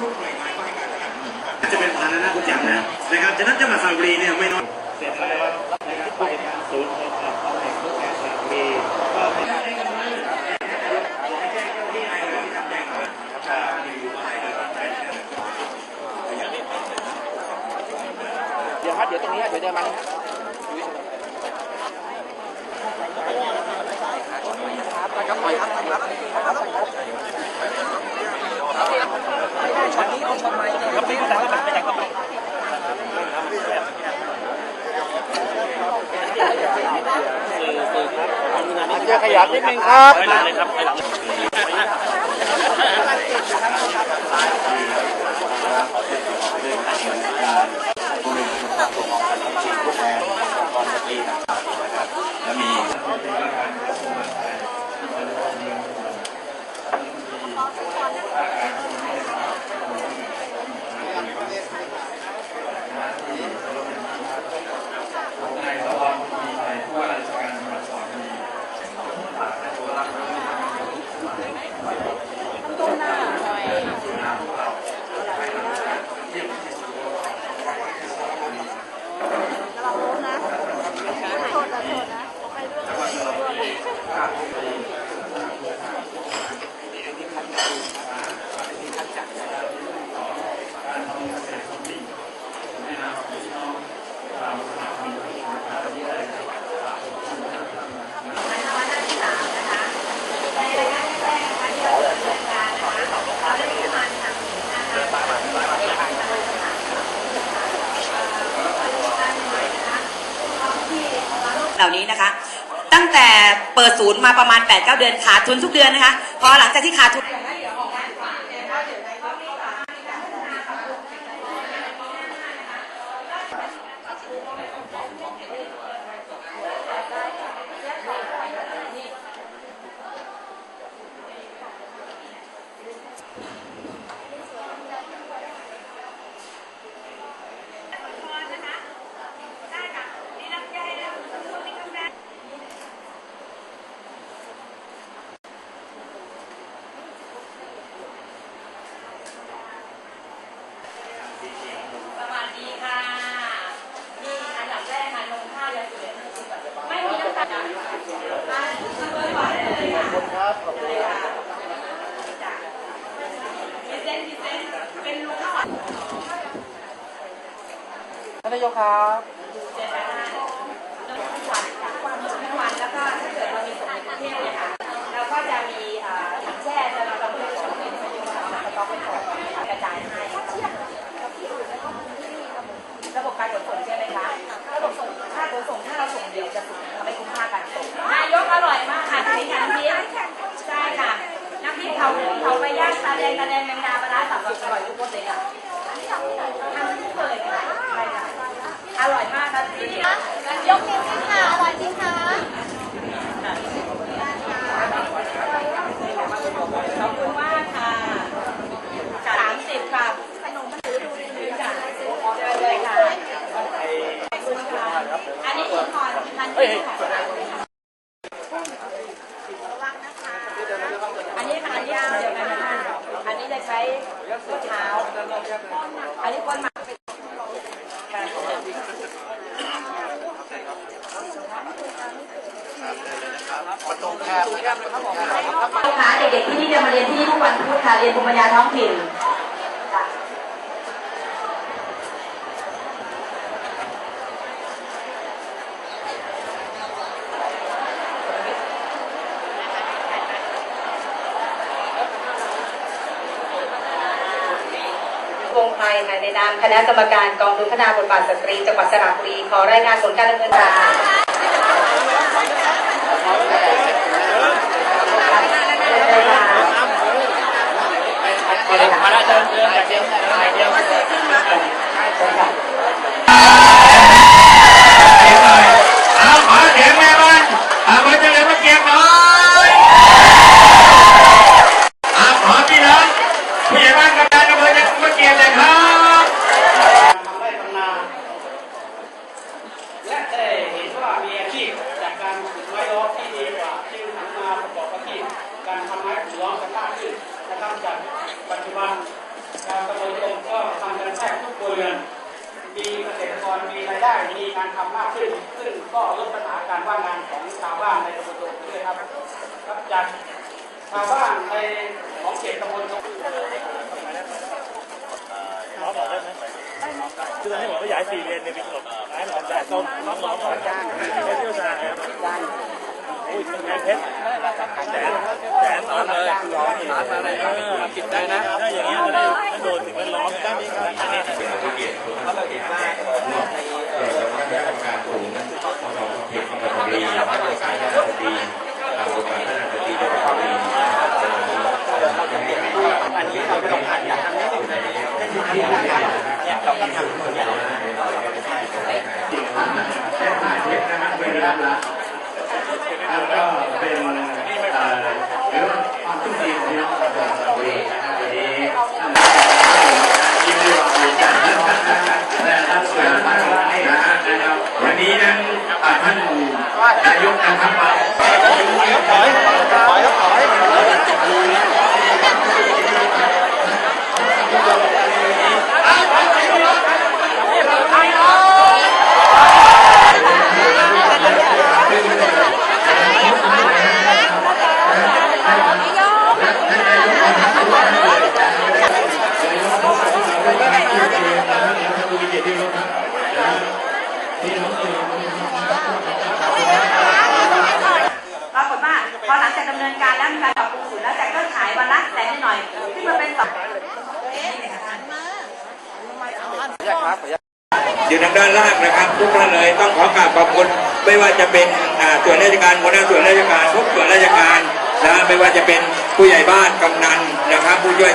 ทุกหน่วยงานก็ให้การสนับสนุนครับจะเป็นพานะนะคุณแจ่มนะนะครับฉะนั้นจังหวัดสระบุรีเนี่ยไม่น้อยเสร็จแล้วนะครับไปศูนย์ของเราแห่งผู้แทนสระบุรีก็เป็นให้กันมือให้แจ้งเจ้าที่ให้เลยที่ทำแจ้งมาครับอยู่มาให้เลยเดี๋ยวครับเดี๋ยวตรงนี้เดี๋ยวเดินมานะครับครับปล่อยครับครับครับ ช็อตนี้เอาช็อตใหม่ครับพี่ดังแล้วไปแต่งเข้าไปเจอขยับนิดนึงครับ เหล่านี้นะคะ ตั้งแต่เปิดศูนย์มาประมาณ8-9เดือนขาดทุนทุกเดือนนะคะ พอหลังจากที่ขาดทุน สวัสดีค่ะ นี่อันดับแรกค่ะนมข้าวยาสูบไม่มีน้ำตาลอะเบอร์ก่อนได้เลยค่ะ ครับขอบคุณ เลยค่ะพิเศษพิเศษเป็นลูกข้าว ท่านนายกครับ เจ็ดล้านทุกวันทุกวันทุกวันแล้วก็ถ้าเกิดเรามีส่งในกรุงเทพเนี่ยค่ะเราก็จะมีเอ่อถังแช่จะเราเราเพื่อส่งในประโยชน์สต็อกไว้ก่อนกระจายให้ระบบการขนส่งใช่ไหมคะ ระบบส่งค่าขนส่งถ้าเราส่งเดียวจะสูงทำให้คุ้มค่าการส่งนายกอร่อยมากค่ะที่นี่น้ำพริกใช่ค่ะ น้ำพริกเผากุ้งเผาไปย่างตาแดงตาแดงแมงดาปลาร้าสับอร่อยทุกคนเลยค่ะทำทุกคนเลยค่ะใช่ค่ะอร่อยมากครับที่นี่ ยกนิ้วขึ้นค่ะ อร่อยจริงค่ะ ขอบคุณมากค่ะสามสิบค่ะ ขนมมันถือดูดี ค่ะเจอเลยค่ะขอบคุณค่ะอันนี้อินทอนทันทีค่ะ ระวังนะคะ อันนี้ค่ะอันนี้เดียวกันนะคะอัน นี้จะใช้ข้อเท้าอันนี้ก้นหมักลูกค้าเด็กๆที่นี่จะมาเรียนที่นี่ทุกวันพุธค่ะเรียนภูมิปัญญาท้องถิ่น ภัยค่ะในนามคณะกรรมการกองทุนพัฒนาบทบาทสตรีจังหวัดสระบุรีขอรายงานผลการดำเนินการมาแล้วมาแล้วเดินเดินแบบเดียวแบบเดียว เอาขอเสียงแม่บ้านเอาขอเจริญพระเกียรติหน่อยเอาขอพี่น้องผู้ใหญ่บ้านกำนันอำเภอจะพระเกียรติเลยครับ ทำไร่ทำนาและได้เห็นว่ามีอาชีพจากการปลูกไม้ล้อมที่ดีกว่าจึงหันมาประกอบอาชีพการทำไม้ผูกล้อมกันมากขึ้นนะครับจากปัจจุบัน ชาวตำบลตรงก็ทำกันแทบทุกครัวเรือน มีเกษตรกรมีราย ได้มีการทำมากขึ้น ซึ่งก็ลดปัญหาการว่างงานของชาวบ้านในตำบลตรงด้วยครับครับจากชาวบ้านในของเขตตำบลตรงคือตอนนี้ผมขยายสี่เลนเนี่ยมีถนนซ้ายถนนสายตรงน้องน้องก่อนเที่ยวชาครับอุ้ยเป็นไงเพชรแสนแสนตอนเลยร้อนมาเลยกินได้นะถ้าอย่างนี้จะได้ไม่โดนสิ่งแวดล้อมด้านนี้ครับอันนี้ เราได้ทำการปลูกของเราเพียงของเราดีนะครับโดยการพัฒนาดีตามโดยการพัฒนาดีโดยการดีอันนี้เราไม่ต้องผ่านอย่างนี้เนี่ยเราก็ทำตัวอย่างแค่ถ่ายเทปนะครับไม่ได้รับละแล้วก็เป็นเอ่อเรื่องความทุ่มเทของพี่น้องชานนนี้ยิ้มได้หวานดีจังแต่ท่านสวยมากนะครับวันนี้นั้นอ่าท่านนายกนะครับมา ถอยถอยครับถอย ปรากฏว่าพอหลังจากดำเนินการแล้วมีการปรับปรุงศูนย์แล้วแต่ก็ขายวันละแสนหน่อยขึ้นมาเป็นสองอยู่ทางด้านล่างนะครับ ทุกท่านเลยต้องขอกราบขอบคุณไม่ว่าจะเป็นส่วนราชการหัวหน้าส่วนราชการทุกส่วนราชการนะไม่ว่าจะเป็นผู้ใหญ่บ้านกำนันนะครับ ผู้ช่วย